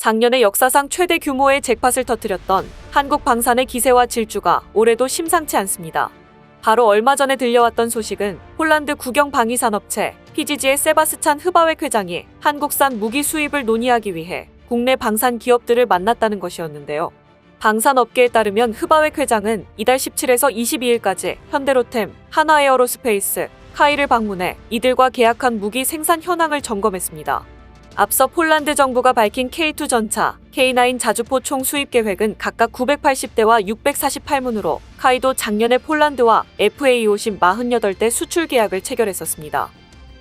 작년에 역사상 최대 규모의 잭팟을 터뜨렸던 한국 방산의 기세와 질주가 올해도 심상치 않습니다. 바로 얼마 전에 들려왔던 소식은 폴란드 국영 방위산업체 PGG의 세바스찬 흐바웩 회장이 한국산 무기 수입을 논의하기 위해 국내 방산 기업들을 만났다는 것이었는데요. 방산업계에 따르면 흐바웩 회장은 이달 17에서 22일까지 현대로템, 하나에어로스페이스, 카이를 방문해 이들과 계약한 무기 생산 현황을 점검했습니다. 앞서 폴란드 정부가 밝힌 K2 전차, K9 자주포 총 수입 계획은 각각 980대와 648문으로 카이도 작년에 폴란드와 FA50 48대 수출 계약을 체결했었습니다.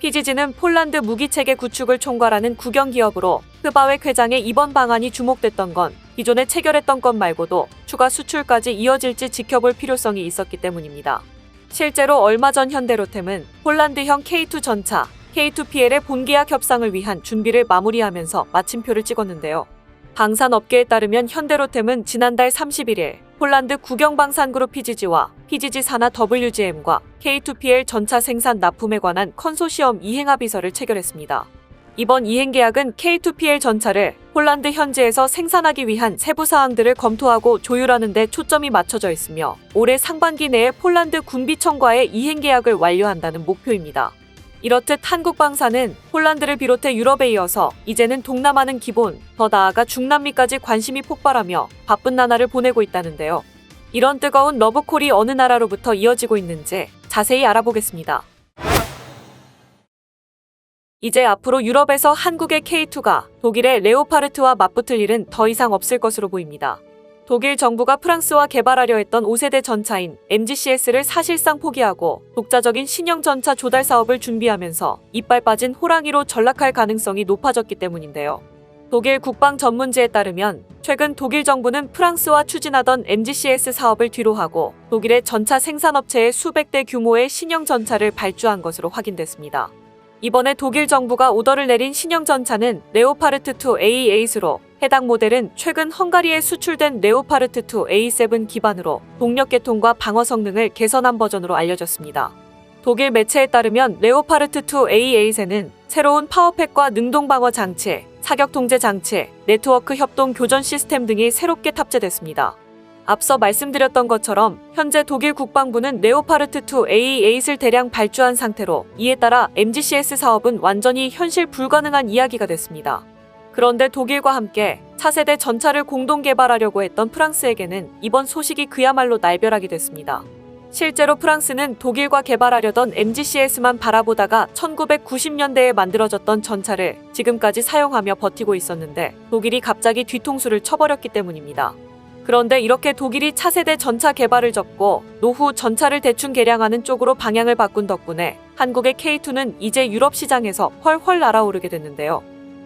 PGG는 폴란드 무기체계 구축을 총괄하는 국영 기업으로 흐바웩 회장의 이번 방안이 주목됐던 건 기존에 체결했던 것 말고도 추가 수출까지 이어질지 지켜볼 필요성이 있었기 때문입니다. 실제로 얼마 전 현대로템은 폴란드형 K2 전차, K2PL의 본계약 협상을 위한 준비를 마무리하면서 마침표를 찍었는데요. 방산업계에 따르면 현대로템은 지난달 31일 폴란드 국영방산그룹 PGG와 PGG 산하 WGM과 K2PL 전차 생산 납품에 관한 컨소시엄 이행합의서를 체결했습니다. 이번 이행 계약은 K2PL 전차를 폴란드 현지에서 생산하기 위한 세부 사항들을 검토하고 조율하는 데 초점이 맞춰져 있으며 올해 상반기 내에 폴란드 군비청과의 이행 계약을 완료한다는 목표입니다. 이렇듯 한국 방사는 폴란드를 비롯해 유럽에 이어서 이제는 동남아는 기본, 더 나아가 중남미까지 관심이 폭발하며 바쁜 나날을 보내고 있다는데요. 이런 뜨거운 러브콜이 어느 나라로부터 이어지고 있는지 자세히 알아보겠습니다. 이제 앞으로 유럽에서 한국의 K2가 독일의 레오파르트와 맞붙을 일은 더 이상 없을 것으로 보입니다. 독일 정부가 프랑스와 개발하려 했던 5세대 전차인 MGCS를 사실상 포기하고 독자적인 신형 전차 조달 사업을 준비하면서 이빨 빠진 호랑이로 전락할 가능성이 높아졌기 때문인데요. 독일 국방 전문지에 따르면 최근 독일 정부는 프랑스와 추진하던 MGCS 사업을 뒤로하고 독일의 전차 생산업체에 수백 대 규모의 신형 전차를 발주한 것으로 확인됐습니다. 이번에 독일 정부가 오더를 내린 신형 전차는 레오파르트2 A8으로 해당 모델은 최근 헝가리에 수출된 레오파르트2 A7 기반으로 동력 계통과 방어 성능을 개선한 버전으로 알려졌습니다. 독일 매체에 따르면 레오파르트2 A8에는 새로운 파워팩과 능동 방어 장치, 사격 통제 장치, 네트워크 협동 교전 시스템 등이 새롭게 탑재됐습니다. 앞서 말씀드렸던 것처럼 현재 독일 국방부는 레오파르트2 A8을 대량 발주한 상태로 이에 따라 MGCS 사업은 완전히 현실 불가능한 이야기가 됐습니다. 그런데 독일과 함께 차세대 전차를 공동 개발하려고 했던 프랑스에게는 이번 소식이 그야말로 날벼락이 됐습니다. 실제로 프랑스는 독일과 개발하려던 MGCS만 바라보다가 1990년대에 만들어졌던 전차를 지금까지 사용하며 버티고 있었는데 독일이 갑자기 뒤통수를 쳐버렸기 때문입니다. 그런데 이렇게 독일이 차세대 전차 개발을 접고 노후 전차를 대충 개량하는 쪽으로 방향을 바꾼 덕분에 한국의 K2는 이제 유럽 시장에서 훨훨 날아오르게 됐는데요.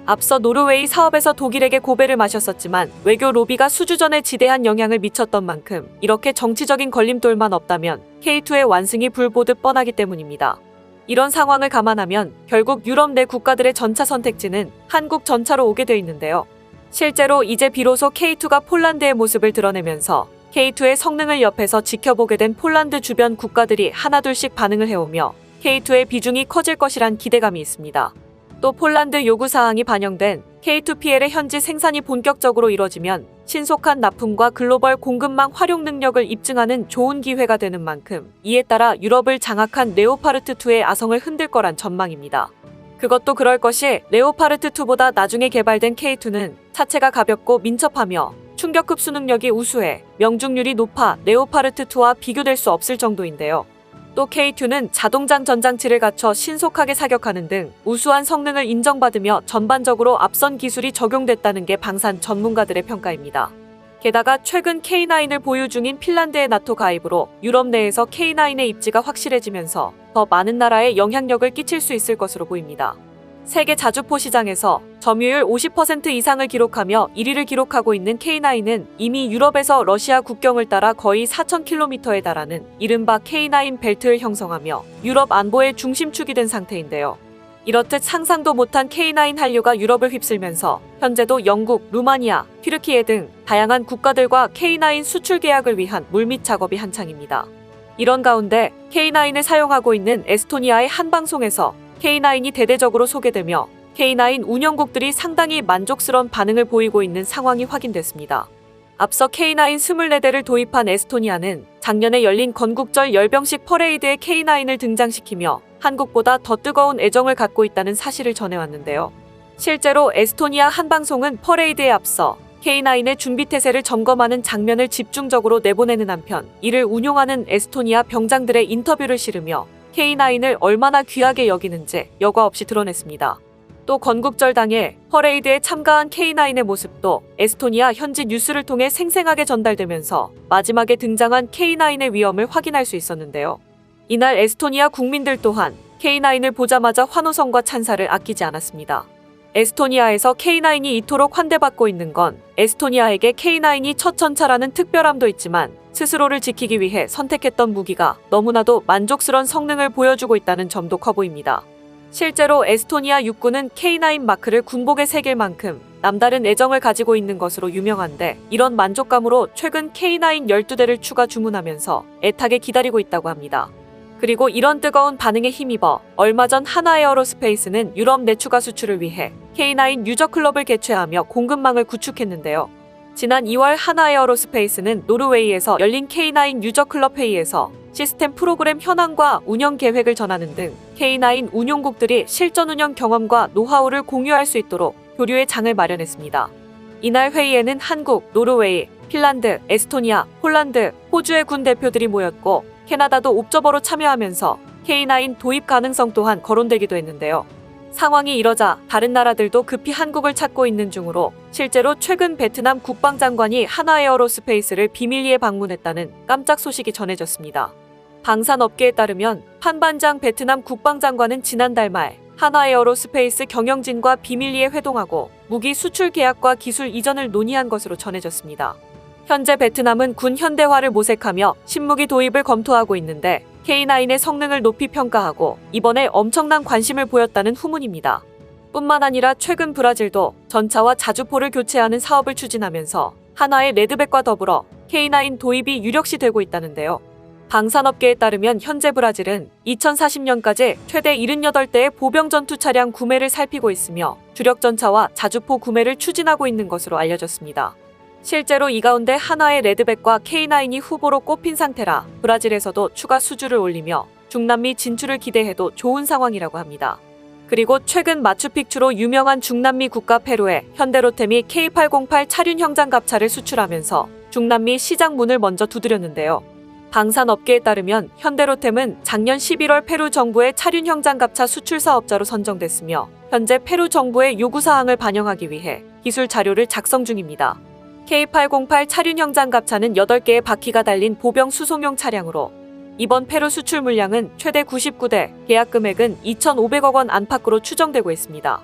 앞서 노르웨이 사업에서 독일에게 고배를 마셨었지만 외교 로비가 수주전에 지대한 영향을 미쳤던 만큼 이렇게 정치적인 걸림돌만 없다면 K2의 완승이 불보듯 뻔하기 때문입니다. 이런 상황을 감안하면 결국 유럽 내 국가들의 전차 선택지는 한국 전차로 오게 돼 있는데요. 실제로 이제 비로소 K2가 폴란드의 모습을 드러내면서 K2의 성능을 옆에서 지켜보게 된 폴란드 주변 국가들이 하나둘씩 반응을 해오며 K2의 비중이 커질 것이란 기대감이 있습니다. 또 폴란드 요구 사항이 반영된 K2PL의 현지 생산이 본격적으로 이뤄지면 신속한 납품과 글로벌 공급망 활용 능력을 입증하는 좋은 기회가 되는 만큼 이에 따라 유럽을 장악한 레오파르트2의 아성을 흔들 거란 전망입니다. 그것도 그럴 것이 레오파르트 2보다 나중에 개발된 K2는 차체가 가볍고 민첩하며 충격 흡수 능력이 우수해 명중률이 높아 레오파르트 2와 비교될 수 없을 정도인데요. 또 K2는 자동장 전장치를 갖춰 신속하게 사격하는 등 우수한 성능을 인정받으며 전반적으로 앞선 기술이 적용됐다는 게 방산 전문가들의 평가입니다. 게다가 최근 K9을 보유 중인 핀란드의 나토 가입으로 유럽 내에서 K9의 입지가 확실해지면서 더 많은 나라에 영향력을 끼칠 수 있을 것으로 보입니다. 세계 자주포 시장에서 점유율 50% 이상을 기록하며 1위를 기록하고 있는 K9은 이미 유럽에서 러시아 국경을 따라 거의 4,000km에 달하는 이른바 K9 벨트를 형성하며 유럽 안보의 중심축이 된 상태인데요. 이렇듯 상상도 못한 K9 한류가 유럽을 휩쓸면서 현재도 영국, 루마니아, 튀르키예 등 다양한 국가들과 K9 수출 계약을 위한 물밑 작업이 한창입니다. 이런 가운데 K9을 사용하고 있는 에스토니아의 한 방송에서 K9이 대대적으로 소개되며 K9 운영국들이 상당히 만족스러운 반응을 보이고 있는 상황이 확인됐습니다. 앞서 K9 24대를 도입한 에스토니아는 작년에 열린 건국절 열병식 퍼레이드에 K9을 등장시키며 한국보다 더 뜨거운 애정을 갖고 있다는 사실을 전해왔는데요. 실제로 에스토니아 한 방송은 퍼레이드에 앞서 K9의 준비 태세를 점검하는 장면을 집중적으로 내보내는 한편 이를 운용하는 에스토니아 병장들의 인터뷰를 실으며 K9을 얼마나 귀하게 여기는지 여과 없이 드러냈습니다. 또 건국절 당일 퍼레이드에 참가한 K9의 모습도 에스토니아 현지 뉴스를 통해 생생하게 전달되면서 마지막에 등장한 K9의 위엄을 확인할 수 있었는데요. 이날 에스토니아 국민들 또한 K9을 보자마자 환호성과 찬사를 아끼지 않았습니다. 에스토니아에서 K9이 이토록 환대받고 있는 건 에스토니아에게 K9이 첫 전차라는 특별함도 있지만 스스로를 지키기 위해 선택했던 무기가 너무나도 만족스런 성능을 보여주고 있다는 점도 커 보입니다. 실제로 에스토니아 육군은 K9 마크를 군복에 새길 만큼 남다른 애정을 가지고 있는 것으로 유명한데 이런 만족감으로 최근 K9 12대를 추가 주문하면서 애타게 기다리고 있다고 합니다. 그리고 이런 뜨거운 반응에 힘입어 얼마 전 하나에어로스페이스는 유럽 내추가 수출을 위해 K9 유저 클럽을 개최하며 공급망을 구축했는데요. 지난 2월 하나에어로스페이스는 노르웨이에서 열린 K9 유저 클럽 회의에서 시스템 프로그램 현황과 운영 계획을 전하는 등 K9 운용국들이 실전 운영 경험과 노하우를 공유할 수 있도록 교류의 장을 마련했습니다. 이날 회의에는 한국, 노르웨이, 핀란드, 에스토니아, 폴란드, 호주의 군 대표들이 모였고 캐나다도 옵저버로 참여하면서 K9 도입 가능성 또한 거론되기도 했는데요. 상황이 이러자 다른 나라들도 급히 한국을 찾고 있는 중으로 실제로 최근 베트남 국방장관이 하나에어로스페이스를 비밀리에 방문했다는 깜짝 소식이 전해졌습니다. 방산업계에 따르면 판반장 베트남 국방장관은 지난달 말 하나에어로스페이스 경영진과 비밀리에 회동하고 무기 수출 계약과 기술 이전을 논의한 것으로 전해졌습니다. 현재 베트남은 군 현대화를 모색하며 신무기 도입을 검토하고 있는데 K9의 성능을 높이 평가하고 이번에 엄청난 관심을 보였다는 후문입니다. 뿐만 아니라 최근 브라질도 전차와 자주포를 교체하는 사업을 추진하면서 하나의 레드백과 더불어 K9 도입이 유력시 되고 있다는데요. 방산업계에 따르면 현재 브라질은 2040년까지 최대 78대의 보병 전투 차량 구매를 살피고 있으며 주력 전차와 자주포 구매를 추진하고 있는 것으로 알려졌습니다. 실제로 이 가운데 하나의 레드백과 K9이 후보로 꼽힌 상태라 브라질에서도 추가 수주를 올리며 중남미 진출을 기대해도 좋은 상황이라고 합니다. 그리고 최근 마추픽추로 유명한 중남미 국가 페루에 현대로템이 K808 차륜 형장 갑차를 수출하면서 중남미 시장 문을 먼저 두드렸는데요. 방산업계에 따르면 현대로템은 작년 11월 페루 정부의 차륜 형장 갑차 수출 사업자로 선정됐으며 현재 페루 정부의 요구 사항을 반영하기 위해 기술 자료를 작성 중입니다. K808 차륜 형장 갑차는 8개의 바퀴가 달린 보병 수송용 차량으로 이번 페루 수출 물량은 최대 99대, 계약 금액은 2,500억 원 안팎으로 추정되고 있습니다.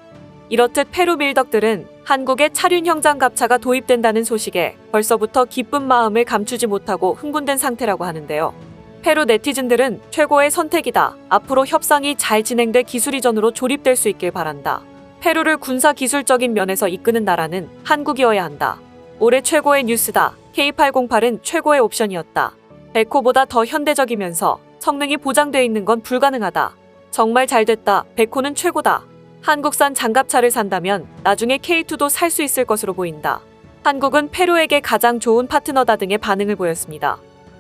이렇듯 페루 밀덕들은 한국의 차륜 형장 갑차가 도입된다는 소식에 벌써부터 기쁜 마음을 감추지 못하고 흥분된 상태라고 하는데요. 페루 네티즌들은 최고의 선택이다. 앞으로 협상이 잘 진행돼 기술 이전으로 조립될 수 있길 바란다. 페루를 군사 기술적인 면에서 이끄는 나라는 한국이어야 한다. 올해 최고의 뉴스다. K808은 최고의 옵션이었다. 베코보다 더 현대적이면서 성능이 보장돼 있는 건 불가능하다. 정말 잘 됐다. 베코는 최고다. 한국산 장갑차를 산다면 나중에 K2도 살 수 있을 것으로 보인다. 한국은 페루에게 가장 좋은 파트너다 등의 반응을 보였습니다.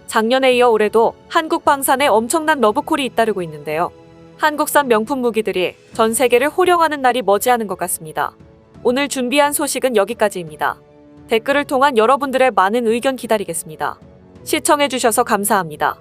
작년에 이어 올해도 한국 방산에 엄청난 러브콜이 잇따르고 있는데요. 한국산 명품 무기들이 전 세계를 호령하는 날이 머지않은 것 같습니다. 오늘 준비한 소식은 여기까지입니다. 댓글을 통한 여러분들의 많은 의견 기다리겠습니다. 시청해주셔서 감사합니다.